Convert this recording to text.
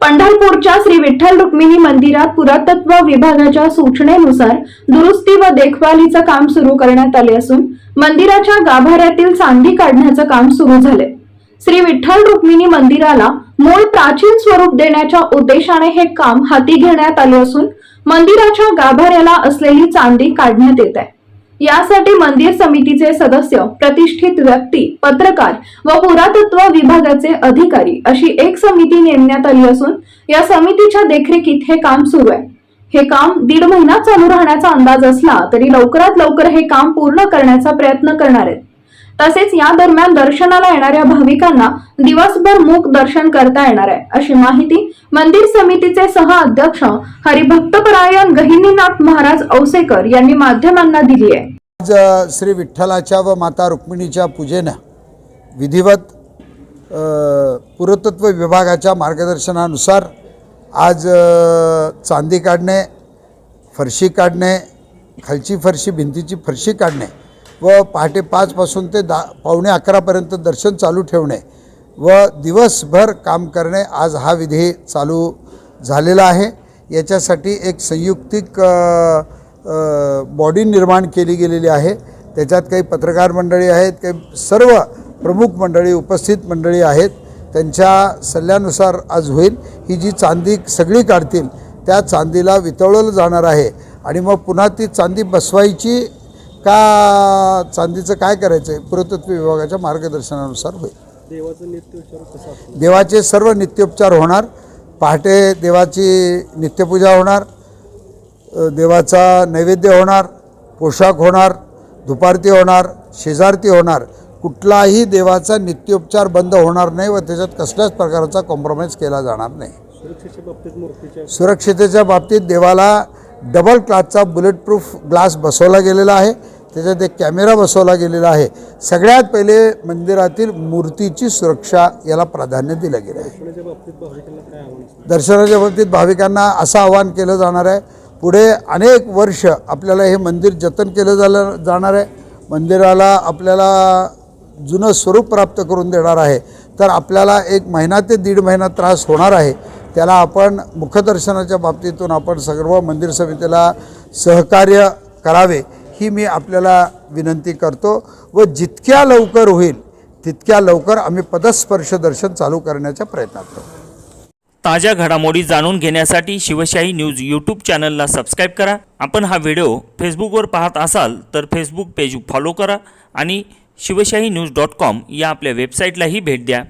पंढरपूरच्या श्री विठ्ठल रुक्मिणी मंदिरात पुरातत्व विभागाच्या सूचनेनुसार दुरुस्ती व देखभालीचं काम सुरू करण्यात आले असून मंदिराच्या गाभाऱ्यातील चांदी काढण्याचं काम सुरू झाले. श्री विठ्ठल रुक्मिणी मंदिराला मूळ प्राचीन स्वरूप देण्याच्या उद्देशाने हे काम हाती घेण्यात आले असून मंदिराच्या गाभाऱ्याला असलेली चांदी काढण्यात येत आहे. यासाठी मंदिर समितीचे सदस्य प्रतिष्ठित व्यक्ती पत्रकार व पुरातत्व विभागाचे अधिकारी अशी एक समिती नेमण्यात आली असून या समितीच्या देखरेखीत हे काम सुरू आहे. हे काम दीड महिना चालू राहण्याचा अंदाज असला तरी लवकरात लवकर हे काम पूर्ण करण्याचा प्रयत्न करणार आहेत. तसेच या दरम्यान दर्शनाला येणाऱ्या भाविकांना दिवसभर मूक दर्शन करता येणार आहे. अशी माहिती मंदिर समितीचे सह अध्यक्ष हरिभक्तपरायण गहिनीनाथ महाराज औसेकर यांनी माध्यमांना दिली आहे. आज श्री विठ्ठलाच्या व माता रुक्मिणीच्या पूजेनं विधिवत पुरातत्व विभागाच्या मार्गदर्शनानुसार आज चांदी काढणे फरशी काढणे खालची फरशी भिंतीची फरशी काढणे व पहाटे पाचपासून ते दा पावणे अकरापर्यंत दर्शन चालू ठेवणे व दिवसभर काम करणे आज हा विधी चालू झालेला आहे. याच्यासाठी एक संयुक्तिक बॉडी निर्माण केली गेलेली आहे. त्याच्यात काही पत्रकार मंडळी आहेत काही सर्व प्रमुख मंडळी उपस्थित मंडळी आहेत. त्यांच्या सल्ल्यानुसार आज होईल. ही जी चांदी सगळी काढतील त्या चांदीला वितळवलं जाणार आहे. आणि मग पुन्हा ती चांदी बसवायची का चांदीचं काय करायचं आहे पुरातत्व विभागाच्या मार्गदर्शनानुसार होईल. देवाचं कसा सर्व नित्योपचार होणार. पहाटे देवाची नित्यपूजा होणार. देवाचा नैवेद्य होणार. पोशाख होणार. धुपारती होणार. शेजारती होणार. कुठलाही देवाचा नित्योपचार बंद होणार नाही व त्याच्यात कसल्याच प्रकारचा कॉम्प्रोमाइज केला जाणार नाही. सुरक्षेच्या बाबतीत मूर्तीच्या सुरक्षितेच्या बाबतीत देवाला डबल क्लासचा बुलेट प्रूफ ग्लास बसवला गेलेला आहे. त्याच्यात एक कॅमेरा बसवला गेलेला आहे. सगळ्यात पहिले मंदिरातील मूर्तीची सुरक्षा याला प्राधान्य दिलं गेलं आहे. दर्शनाच्या बाबतीत भाविकांना असं आवाहन केलं जाणार आहे. पुढे अनेक वर्ष आपल्याला हे मंदिर जतन केलं झालं जाणार आहे. मंदिराला आपल्याला जुनं स्वरूप प्राप्त करून देणार आहे. तर आपल्याला एक महिना ते दीड महिना त्रास होणार आहे. त्याला आपण मुखदर्शनाच्या बाबतीतून आपण सर्व मंदिर समितीला सहकार्य करावे ही मी आपल्याला विनंती करतो. व जितक्या लवकर होईल तितक्या लवकर आम्ही पदस्पर्श दर्शन चालू करण्याच्या प्रयत्नात करू ताज्या घडामोडी जाणून घेण्यासाठी शिवशाही न्यूज यूट्यूब चॅनलला सबस्क्राईब करा. आपण हा व्हिडिओ फेसबुकवर पाहत असाल तर फेसबुक पेज फॉलो करा आणि शिवशाही न्यूज डॉट कॉम या आपल्या वेबसाईटलाही भेट द्या.